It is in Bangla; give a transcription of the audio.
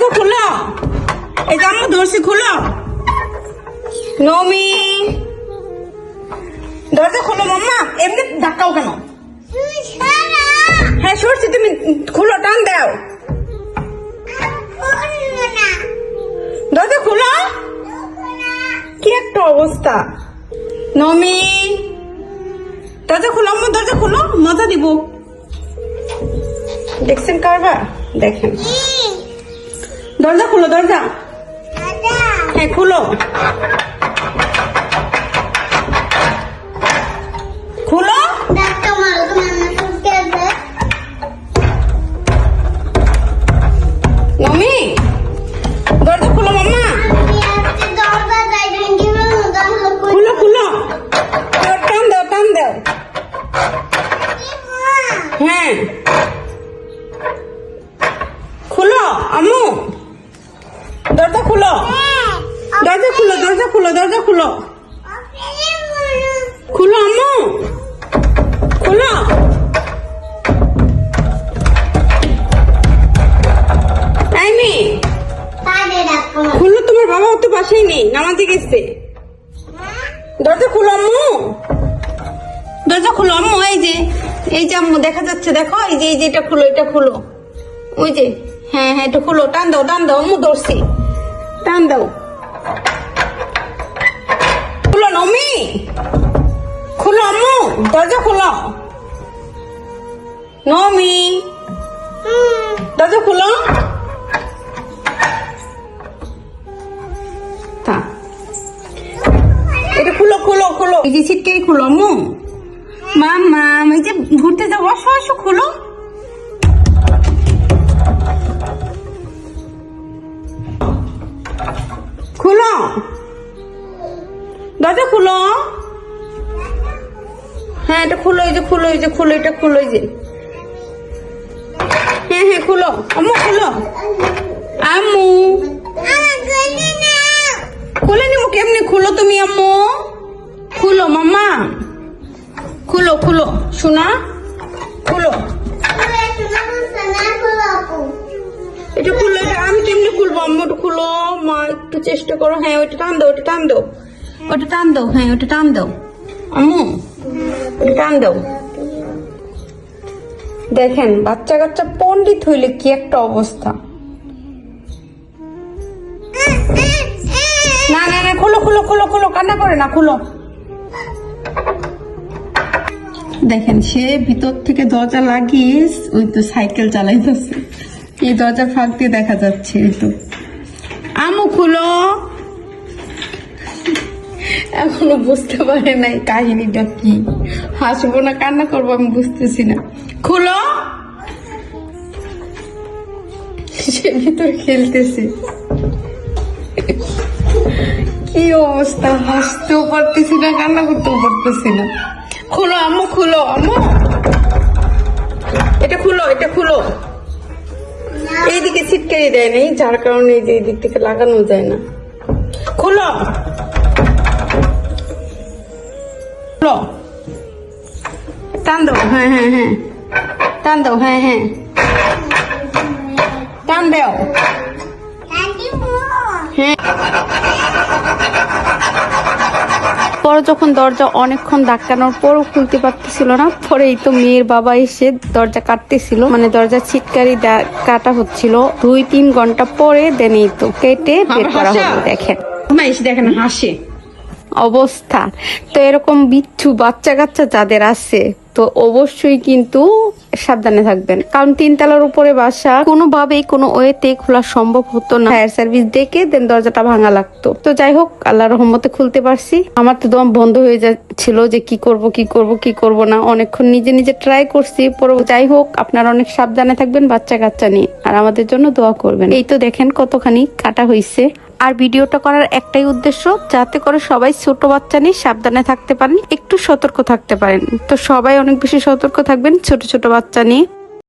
দরজা খুলো। এই যে আম্মু, ধরছি, খুলো। নমি। দরজা খুলো, মাম্মা। এমনি ধাক্কাও কেন? হ্যাঁ সরছি, তুমি খুলো, টান দাও। দরজা খুলো। কি একটা অবস্থা। নমি। দরজা খুলো, আম্মু, দরজা খুলো মজা দিব। দেখছেন কারবার? দেখেন। দরজা খুলো দরজা। হ্যাঁ খুলো খুলো। দরজা খুলো। দরজা খুলো দরজা খুলো দরজা খুলো। খুলো আম্মু। খুলো। এই মেয়ে খুলো, তোমার বাবা তো পাশেই নেই, নামাজে গেছে। দরজা খুলো আম্মু। দরজা খুলো আম্মু, এই যে এই যে আম্মু, দেখা যাচ্ছে, দেখো, এই যে এই যে, এটা খুলো এটা খুলো। ওই যে হ্যাঁ হ্যাঁ এটা খুলো, টান দাও টান দাও, আম্মু, ধরছি। টান দাও খুলো নমি খুলো আম্মু দরজা খুলো নমি দরজা খুলো এটা খুলো খুলো খুলো এই যে ছিটকে খুলো আম্মু মামা এই যে ঘুরতে যাব আসো দরজা খুলো। হ্যাঁ এটা খুলো, এই যে খুলো, এই যে খুলো, এটা খুলো যে। হ্যাঁ হ্যাঁ খুলো। আম্মু খুলো। আম্মু। খুলে নিবো কেমনি? খুলো তুমি, আম্মু। খুলো, মাম্মা। খুলো খুলো, শোনা। এটা আমি খুলো, মা একটু চেষ্টা করো। হ্যাঁ টান দাও টান দাও। ওটা টান দাও হ্যাঁ ওটা টান দাও। ওটা টান দাও। দেখেন বাচ্চা কাচ্চা পণ্ডিত হইলে কি একটা অবস্থা। না না না, খুলো খুলো খুলো খুলো, কান্না করে না, খুলো। দেখেন, সে ভিতর থেকে দরজা লাগিয়ে ওই তো সাইকেল চালাইতেছে। এই দরজা ফাঁক দিয়ে দেখা যাচ্ছে তো। আমু খুলো। এখনও বুঝতে পারে নাই কাহিনীটা কি। হাসবো না, কান্না করব, আমি বুঝতেছি না। খুলো। সে ভিতর খেলতেছে? কি অবস্থা? হাসতেও পারতেছি না, কান্না করতেও পারতেছি না। খুলো আম্মু খুলো আম্মু এটা খুলো এটা খুলো। এইদিকে ছিটকারি দেয় নাই যার কারণে এই যে এই দিক থেকে লাগানো যায় না। খুলো। খুলো। টান দাও। হ্যাঁ হ্যাঁ হ্যাঁ। টান দাও হ্যাঁ হ্যাঁ। টান দাও। হ্যাঁ। পরে যখন দরজা অনেকক্ষণ ধাক্কানোর পরও খুলতে পারতেছিল না পরে এই তো মেয়ের বাবা এসে দরজা কাটতেছিল। মানে দরজা ছিটকারি কাটা হচ্ছিল। দুই তিন ঘণ্টা পরে দেন এই তো কেটে বের করা হলো, দেখেন। দেখেন হাসে। অবস্থা। তো এরকম বিচ্ছু বাচ্চা কাচ্চা যাদের আছে, তো অবশ্যই কিন্তু সাবধানে থাকবেন। কারণ তিনতলার উপরে বাসা কোনোভাবেই কোনো ওয়েতে খোলা সম্ভব হতো না। ফায়ার সার্ভিস ডেকে দেন দরজাটা ভাঙা লাগতো। তো যাই হোক আল্লাহ রহমতে খুলতে পারছি। আমার তো দম বন্ধ হয়ে যাচ্ছিল যে কি করব কি করব কি করব না। অনেকক্ষণ নিজে নিজে ট্রাই করছি। পরে যাই হোক, আপনারা অনেক সাবধানে থাকবেন বাচ্চা কাচ্চা নিয়ে। আর আমাদের জন্য দোয়া করবেন। এই তো দেখেন কতখানি কাটা হয়েছে আর ভিডিওটা করার একটাই উদ্দেশ্য, যাতে করে সবাই ছোট বাচ্চা নিয়ে সাবধানে থাকতে পারেন, একটু সতর্ক থাকতে পারেন। তো সবাই অনেক বেশি সতর্ক থাকবেন ছোট ছোট বাচ্চা নিয়ে।